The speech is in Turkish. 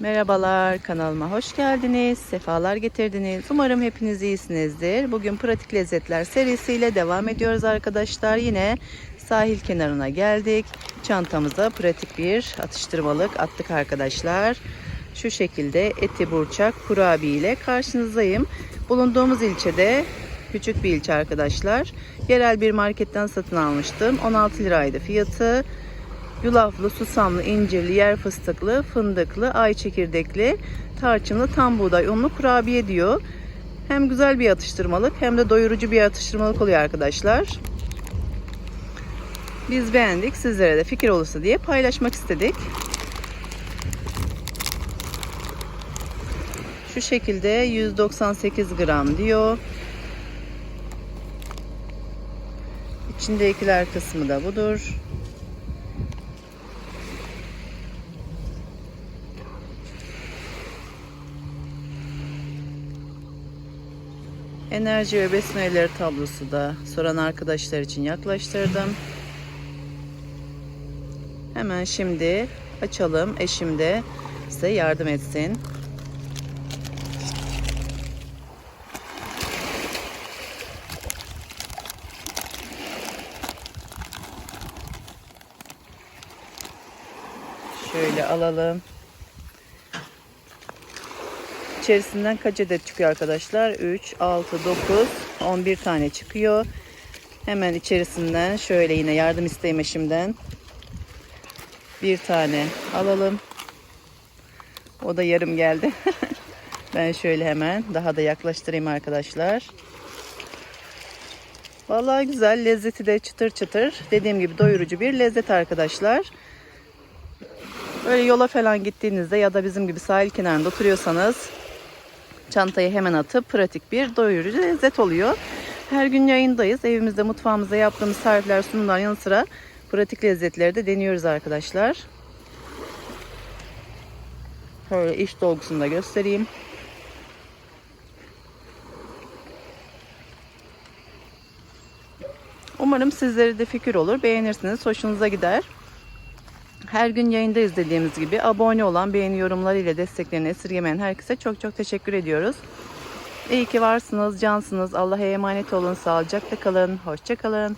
Merhabalar kanalıma hoş geldiniz. Sefalar getirdiniz. Umarım hepiniz iyisinizdir. Bugün pratik lezzetler serisiyle devam ediyoruz arkadaşlar. Yine sahil kenarına geldik. Çantamıza pratik bir atıştırmalık attık arkadaşlar. Şu şekilde eti burçak kurabiye ile karşınızdayım. Bulunduğumuz ilçede küçük bir ilçe arkadaşlar. Yerel bir marketten satın almıştım. 16 liraydı fiyatı. Yulaflı, susamlı, incirli, yer fıstıklı, fındıklı, ay çekirdekli, tarçınlı, tam buğday unlu kurabiye diyor. Hem güzel bir atıştırmalık hem de doyurucu bir atıştırmalık oluyor arkadaşlar. Biz beğendik. Sizlere de fikir olursa diye paylaşmak istedik. Şu şekilde 198 gram diyor. İçindekiler kısmı da budur. Enerji ve besin öğeleri tablosu da soran arkadaşlar için yaklaştırdım. Hemen şimdi açalım. Eşim de size yardım etsin. Şöyle alalım. İçerisinden kaç adet çıkıyor arkadaşlar? 3, 6, 9, 11 tane çıkıyor. Hemen içerisinden şöyle yine yardım isteyeyim eşimden. Bir tane alalım. O da yarım geldi. ben şöyle hemen daha da yaklaştırayım arkadaşlar. Vallahi güzel. Lezzeti de çıtır çıtır. Dediğim gibi doyurucu bir lezzet arkadaşlar. Böyle yola falan gittiğinizde ya da bizim gibi sahil kenarında oturuyorsanız çantayı hemen atıp pratik bir doyurucu lezzet oluyor. Her gün yayındayız. Evimizde mutfağımızda yaptığımız tarifler sunumlar yanı sıra pratik lezzetleri de deniyoruz arkadaşlar. Şöyle iç dolgusunu göstereyim. Umarım sizlere de fikir olur. Beğenirsiniz. Hoşunuza gider. Her gün yayındayız dediğimiz gibi abone olan, beğeni yorumlarıyla desteklerini esirgemeyen herkese çok çok teşekkür ediyoruz. İyi ki varsınız, cansınız. Allah'a emanet olun, sağlıcakla kalın, hoşça kalın.